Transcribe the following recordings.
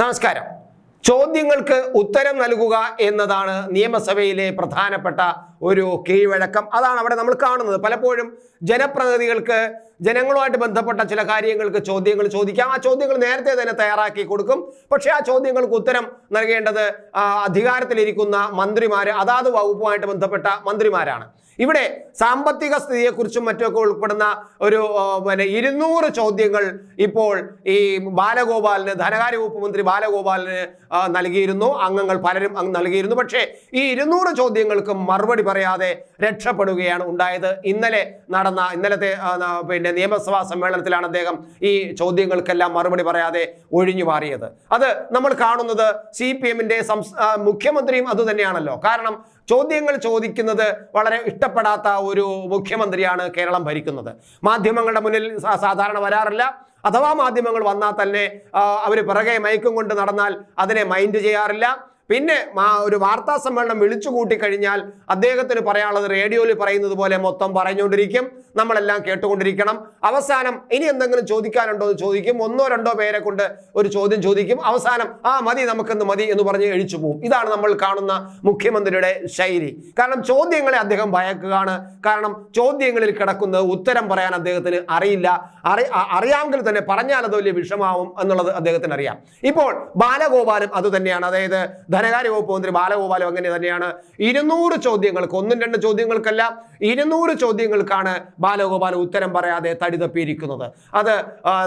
നമസ്കാരം. ചോദ്യങ്ങൾക്ക് ഉത്തരം നൽകുക എന്നതാണ് നിയമസഭയിലെ പ്രധാനപ്പെട്ട ഒരു കീഴ്വഴക്കം. അതാണ് അവിടെ നമ്മൾ കാണുന്നത്. പലപ്പോഴും ജനപ്രതിനിധികൾക്ക് ജനങ്ങളുമായിട്ട് ബന്ധപ്പെട്ട ചില കാര്യങ്ങൾക്ക് ചോദ്യങ്ങൾ ചോദിക്കാം. ആ ചോദ്യങ്ങൾ നേരത്തെ തന്നെ തയ്യാറാക്കി കൊടുക്കും. പക്ഷേ ആ ചോദ്യങ്ങൾക്ക് ഉത്തരം നൽകേണ്ടത് അധികാരത്തിലിരിക്കുന്ന മന്ത്രിമാർ അതാത് വകുപ്പുമായിട്ട് ബന്ധപ്പെട്ട മന്ത്രിമാരാണ്. ഇവിടെ സാമ്പത്തിക സ്ഥിതിയെക്കുറിച്ചും മറ്റൊക്കെ ഉൾപ്പെടുന്ന ഒരു പിന്നെ ഇരുന്നൂറ് ചോദ്യങ്ങൾ ഇപ്പോൾ ഈ ബാലഗോപാലിന് ധനകാര്യ വകുപ്പ് മന്ത്രി ബാലഗോപാലിന് നൽകിയിരുന്നു. അംഗങ്ങൾ പലരും നൽകിയിരുന്നു. പക്ഷേ ഈ ഇരുന്നൂറ് ചോദ്യങ്ങൾക്കും മറുപടി പറയാതെ രക്ഷപ്പെടുകയാണ് ഉണ്ടായത്. ഇന്നലെ നടന്ന ഇന്നലത്തെ പിന്നെ നിയമസഭാ സമ്മേളനത്തിലാണ് അദ്ദേഹം ഈ ചോദ്യങ്ങൾക്കെല്ലാം മറുപടി പറയാതെ ഒഴിഞ്ഞു മാറിയത്. അത് നമ്മൾ കാണുന്നത് സി പി എമ്മിന്റെ മുഖ്യമന്ത്രിയും അതുതന്നെയാണല്ലോ. കാരണം ചോദ്യങ്ങൾ ചോദിക്കുന്നത് വളരെ ഇഷ്ടപ്പെടാത്ത ഒരു മുഖ്യമന്ത്രിയാണ് കേരളം ഭരിക്കുന്നത്. മാധ്യമങ്ങളുടെ മുന്നിൽ സാധാരണ വരാറില്ല. അഥവാ മാധ്യമങ്ങൾ വന്നാൽ തന്നെ അവർ പിറകെ മയക്കും കൊണ്ട് നടന്നാൽ അതിനെ മൈൻഡ് ചെയ്യാറില്ല. പിന്നെ ഒരു വാർത്താ സമ്മേളനം വിളിച്ചു കൂട്ടി കഴിഞ്ഞാൽ അദ്ദേഹത്തിന് പറയാനുള്ളത് റേഡിയോയിൽ പറയുന്നത് പോലെ മൊത്തം പറഞ്ഞുകൊണ്ടിരിക്കും. നമ്മളെല്ലാം കേട്ടുകൊണ്ടിരിക്കണം. അവസാനം ഇനി എന്തെങ്കിലും ചോദിക്കാനുണ്ടോ എന്ന് ചോദിക്കും. ഒന്നോ രണ്ടോ പേരെ കൊണ്ട് ഒരു ചോദ്യം ചോദിക്കും. അവസാനം ആ മതി നമുക്കെന്ന് മതി എന്ന് പറഞ്ഞ് എഴിച്ചു പോകും ഇതാണ് നമ്മൾ കാണുന്ന മുഖ്യമന്ത്രിയുടെ ശൈലി. കാരണം ചോദ്യങ്ങളെ അദ്ദേഹം ഭയക്കുകയാണ്. കാരണം ചോദ്യങ്ങളിൽ കിടക്കുന്നത് ഉത്തരം പറയാൻ അദ്ദേഹത്തിന് അറിയില്ല. അറി അറിയാമെങ്കിൽ തന്നെ പറഞ്ഞാൽ അത് വലിയ വിഷമാവും എന്നുള്ളത് അദ്ദേഹത്തിന് അറിയാം ഇപ്പോൾ ബാലഗോപാലും അതുതന്നെയാണ് അതായത് ധനകാര്യ വകുപ്പ് മന്ത്രി ബാലഗോപാലും അങ്ങനെ തന്നെയാണ്. ഇരുന്നൂറ് ചോദ്യങ്ങൾക്ക് ഒന്നും രണ്ട് ചോദ്യങ്ങൾക്കല്ല ഇരുന്നൂറ് ചോദ്യങ്ങൾക്കാണ് ബാലഗോപാൽ ഉത്തരം പറയാതെ തടി തപ്പിയിരിക്കുന്നത് അത്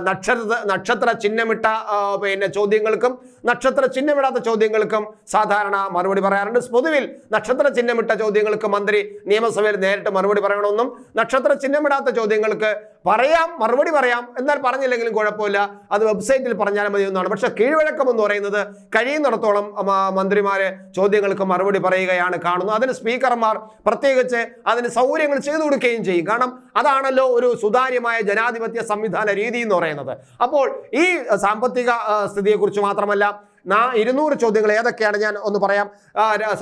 നക്ഷത്ര നക്ഷത്ര ചിഹ്നമിട്ട പിന്നെ ചോദ്യങ്ങൾക്കും നക്ഷത്ര ചിഹ്നമിടാത്ത ചോദ്യങ്ങൾക്കും സാധാരണ മറുപടി പറയാറുണ്ട്. പൊതുവിൽ നക്ഷത്ര ചിഹ്നമിട്ട ചോദ്യങ്ങൾക്ക് മന്ത്രി നിയമസഭയിൽ നേരിട്ട് മറുപടി പറയണമെന്നും നക്ഷത്ര ചിഹ്നമിടാത്ത ചോദ്യങ്ങൾക്ക് പറയാം മറുപടി പറയാം. എന്നാൽ പറഞ്ഞില്ലെങ്കിലും കുഴപ്പമില്ല. അത് വെബ്സൈറ്റിൽ പറഞ്ഞാൽ മതി എന്നാണ്. പക്ഷെ കീഴ്വഴക്കം എന്ന് പറയുന്നത് കഴിയുന്നിടത്തോളം മന്ത്രിമാര് ചോദ്യങ്ങൾക്ക് മറുപടി പറയുകയാണ് കാണുന്നത്. അതിന് സ്പീക്കർമാർ പ്രത്യേകിച്ച് അതിന് സൗകര്യങ്ങൾ ചെയ്തു കൊടുക്കുകയും ചെയ്യും. കാരണം അതാണല്ലോ ഒരു സുതാര്യമായ ജനാധിപത്യ സംവിധാന രീതി എന്ന് പറയുന്നത്. അപ്പോൾ ഈ സാമ്പത്തിക സ്ഥിതിയെക്കുറിച്ച് മാത്രമല്ല നാ ഇരുന്നൂറ് ചോദ്യങ്ങൾ ഏതൊക്കെയാണ് ഞാൻ ഒന്ന് പറയാം.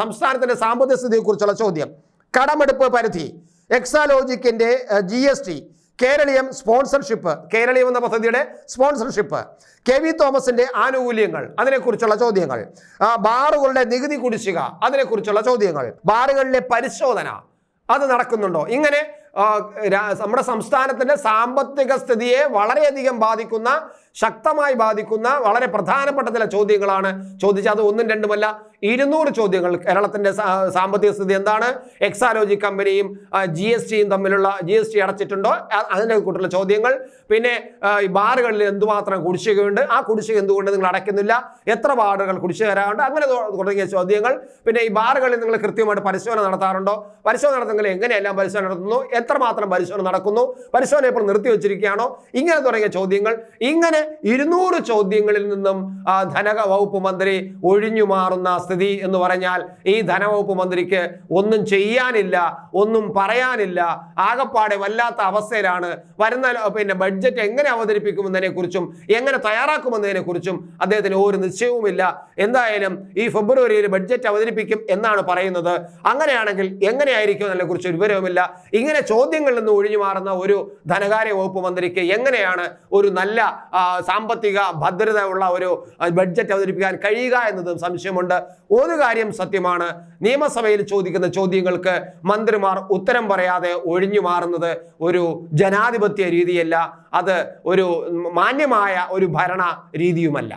സംസ്ഥാനത്തിന്റെ സാമ്പത്തിക സ്ഥിതിയെക്കുറിച്ചുള്ള ചോദ്യം. കടമെടുപ്പ് പരിധി. എക്സാലോജിക്കിന്റെ G S T Keraleeyam sponsorship Keraleeyam എന്ന പദ്ധതിയുടെ സ്പോൺസർഷിപ്പ്. കെ വി തോമസിന്റെ ആനുകൂല്യങ്ങൾ അതിനെക്കുറിച്ചുള്ള ചോദ്യങ്ങൾ. ബാറുകളുടെ നികുതി കുടിശ്ശിക അതിനെക്കുറിച്ചുള്ള ചോദ്യങ്ങൾ. ബാറുകളിലെ പരിശോധന അത് നടക്കുന്നുണ്ടോ? ഇങ്ങനെ നമ്മുടെ സംസ്ഥാനത്തിന്റെ സാമ്പത്തിക സ്ഥിതിയെ വളരെയധികം ബാധിക്കുന്ന ശക്തമായി ബാധിക്കുന്ന വളരെ പ്രധാനപ്പെട്ട ചില ചോദ്യങ്ങളാണ്. ചോദിച്ചത് ഒന്നും രണ്ടുമല്ല ഇരുന്നൂറ് ചോദ്യങ്ങൾ കേരളത്തിന്റെ സാമ്പത്തിക സ്ഥിതി എന്താണ്? എക്സാലോജി കമ്പനിയും ജി എസ് ടിയും തമ്മിലുള്ള ജി എസ് ടി അടച്ചിട്ടുണ്ടോ? അതിന്റെ കൂട്ടുള്ള ചോദ്യങ്ങൾ. പിന്നെ ഈ ബാറുകളിൽ എന്തുമാത്രം കുടിശ്ശികയുണ്ട്? ആ കുടിശ്ശിക എന്തുകൊണ്ട് നിങ്ങൾ അടയ്ക്കുന്നില്ല? എത്ര ബാറുകൾ കുടിശ്ശിക തരാറുണ്ട് അങ്ങനെ തുടങ്ങിയ ചോദ്യങ്ങൾ. പിന്നെ ഈ ബാറുകളിൽ നിങ്ങൾ കൃത്യമായിട്ട് പരിശോധന നടത്താറുണ്ടോ? പരിശോധന നടത്തുന്നെങ്കിൽ എങ്ങനെയെല്ലാം പരിശോധന നടത്തുന്നു? എത്രമാത്രം പരിശോധന നടക്കുന്നു? പരിശോധന ഇപ്പോൾ നിർത്തിവെച്ചിരിക്കുകയാണോ ഇങ്ങനെ തുടങ്ങിയ ചോദ്യങ്ങൾ. ഇങ്ങനെ ഇരുന്നൂറ് ചോദ്യങ്ങളിൽ നിന്നും ധനക വകുപ്പ് മന്ത്രി ഒഴിഞ്ഞു മാറുന്ന സ്ഥിതി എന്ന് പറഞ്ഞാൽ ഈ ധനവകുപ്പ് മന്ത്രിക്ക് ഒന്നും ചെയ്യാനില്ല ഒന്നും പറയാനില്ല. ആകപ്പാടെ വല്ലാത്ത അവസ്ഥയിലാണ്. വരുന്ന പിന്നെ ബഡ്ജറ്റ് എങ്ങനെ അവതരിപ്പിക്കുമെന്നതിനെ കുറിച്ചും എങ്ങനെ തയ്യാറാക്കുമെന്നതിനെ കുറിച്ചും അദ്ദേഹത്തിന് ഒരു നിശ്ചയവുമില്ല. എന്തായാലും ഈ ഫെബ്രുവരിയിൽ ബഡ്ജറ്റ് അവതരിപ്പിക്കും എന്നാണ് പറയുന്നത്. അങ്ങനെയാണെങ്കിൽ എങ്ങനെയായിരിക്കും എന്നതിനെ കുറിച്ച് വിവരവുമില്ല. ഇങ്ങനെ ചോദ്യങ്ങളിൽ നിന്ന് ഒഴിഞ്ഞു മാറുന്ന ഒരു ധനകാര്യ വകുപ്പ് മന്ത്രിക്ക് എങ്ങനെയാണ് ഒരു നല്ല സാമ്പത്തിക ഭദ്രത ഉള്ള ഒരു ബഡ്ജറ്റ് അവതരിപ്പിക്കാൻ കഴിയുക എന്നതും സംശയമുണ്ട്. ഒരു കാര്യം സത്യമാണ്. നിയമസഭയിൽ ചോദിക്കുന്ന ചോദ്യങ്ങൾക്ക് മന്ത്രിമാർ ഉത്തരം പറയാതെ ഒഴിഞ്ഞു മാറുന്നത് ഒരു ജനാധിപത്യ രീതിയല്ല. അത് ഒരു മാന്യമായ ഒരു ഭരണ രീതിയുമല്ല.